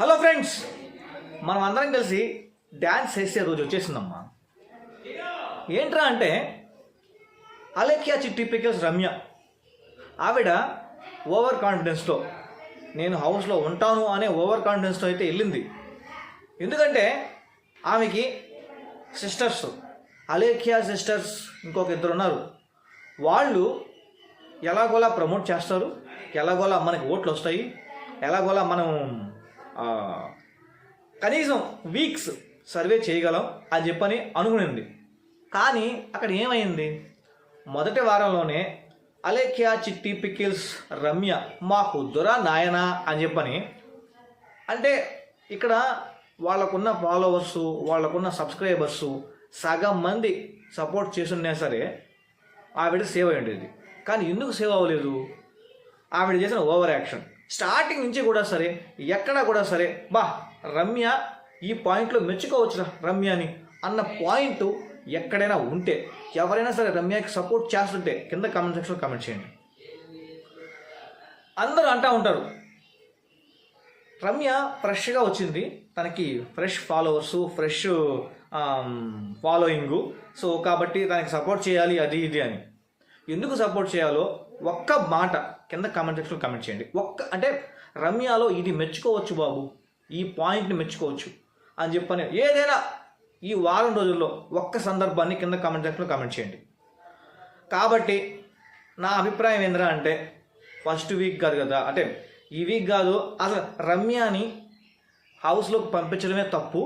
Hello friends మనం అందరం కలిసి డ్యాన్స్ చేసే రోజు వచ్చేసిందమ్మా. ఏంట్రా అంటే అలేఖ్యా చిట్టి పికల్స్ రమ్య. ఆవిడ ఓవర్ కాన్ఫిడెన్స్తో నేను హౌస్లో ఉంటాను అనే ఓవర్ కాన్ఫిడెన్స్తో అయితే వెళ్ళింది. ఎందుకంటే ఆమెకి సిస్టర్స్ అలేఖ్యా సిస్టర్స్ ఇంకొక ఇద్దరు ఉన్నారు. వాళ్ళు ఎలాగోలా ప్రమోట్ చేస్తారు ఎలాగోలా మనకి ఓట్లు వస్తాయి ఎలాగోలా మనం కనీసం వీక్స్ సర్వే చేయగలం అని చెప్పని అనుకునింది. కానీ అక్కడ ఏమైంది? మొదటి వారంలోనే అలేఖ్యా చిట్టి పికిల్స్ రమ్య మా కుద్దురా నాయనా అని చెప్పని అంటే ఇక్కడ వాళ్ళకున్న ఫాలోవర్స్ వాళ్ళకున్న సబ్స్క్రైబర్స్ సగం మంది సపోర్ట్ చేస్తున్నా సరే ఆవిడ సేవ్ అయి ఉండేది కానీ ఎందుకు సేవ్ అవ్వలేదు? ఆవిడ చేసిన ఓవర్ యాక్షన్ స్టార్టింగ్ నుంచి కూడా సరే ఎక్కడ కూడా సరే బా రమ్య ఈ పాయింట్లో మెచ్చుకోవచ్చురా రమ్యని అన్న పాయింట్ ఎక్కడైనా ఉంటే ఎవరైనా సరే రమ్యకి సపోర్ట్ చేస్తుంటే కింద కామెంట్ సెక్షన్లో కామెంట్ చేయండి. అందరూ అంటూ ఉంటారు రమ్య ఫ్రెష్గా వచ్చింది తనకి fresh followers fresh following so కాబట్టి తనకి సపోర్ట్ చేయాలి అది ఇది అని. ఎందుకు సపోర్ట్ చేయాలో ఒక్క మాట కింద కామెంట్ సెక్షన్లో కామెంట్ చేయండి. ఒక్క అంటే రమ్యలో ఇది మెచ్చుకోవచ్చు బాబు ఈ పాయింట్ని మెచ్చుకోవచ్చు అని చెప్పని ఏదైనా ఈ వారం రోజుల్లో ఒక్క సందర్భాన్ని కింద కామెంట్ సెక్షన్లో కామెంట్ చేయండి. కాబట్టి నా అభిప్రాయం ఏంద్రా అంటే ఫస్ట్ వీక్ కాదు కదా అంటే ఈ వీక్ కాదు అసలు రమ్యని హౌస్లోకి పంపించడమే తప్పు.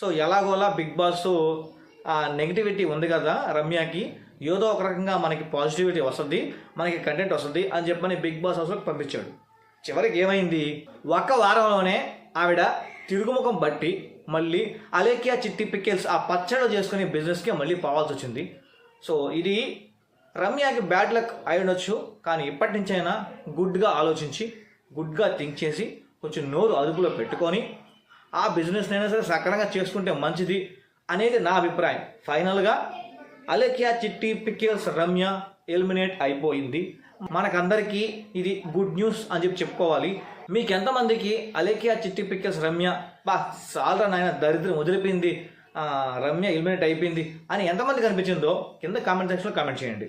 సో ఎలాగోలా బిగ్ బాస్ నెగిటివిటీ ఉంది కదా రమ్యకి. ఏదో ఒక రకంగా మనకి పాజిటివిటీ వస్తుంది మనకి కంటెంట్ వస్తుంది అని చెప్పని బిగ్ బాస్ హౌస్లోకి పంపించాడు. చివరికి ఏమైంది? ఒక్క వారంలోనే ఆవిడ తిరుగుముఖం బట్టి మళ్ళీ అలేకియా చిట్టి పిక్కెల్స్ ఆ పచ్చడి చేసుకునే బిజినెస్కి మళ్ళీ పోవాల్సి వచ్చింది. సో ఇది రమ్యకి బ్యాడ్ లక్ అయి ఉండొచ్చు కానీ ఇప్పటి నుంచైనా గుడ్గా ఆలోచించి గుడ్గా థింక్ చేసి కొంచెం నోరు అదుపులో పెట్టుకొని ఆ బిజినెస్నైనా అయినా సరే సక్రమంగా చేసుకుంటే మంచిది అనేది నా అభిప్రాయం. ఫైనల్గా అలేఖ్యా చిట్టి పిక్కిల్స్ రమ్య ఎలిమినేట్ అయిపోయింది. మనకందరికీ ఇది గుడ్ న్యూస్ అని చెప్పి చెప్పుకోవాలి. మీకు ఎంతమందికి అలేఖ్యా చిట్టి పిక్కిల్స్ రమ్య బా సాలరా నాయన దరిద్రం వదిలిపోయింది రమ్య ఎలిమినేట్ అయిపోయింది అని ఎంతమంది కనిపించిందో కింద కామెంట్ సెక్షన్లో కామెంట్ చేయండి.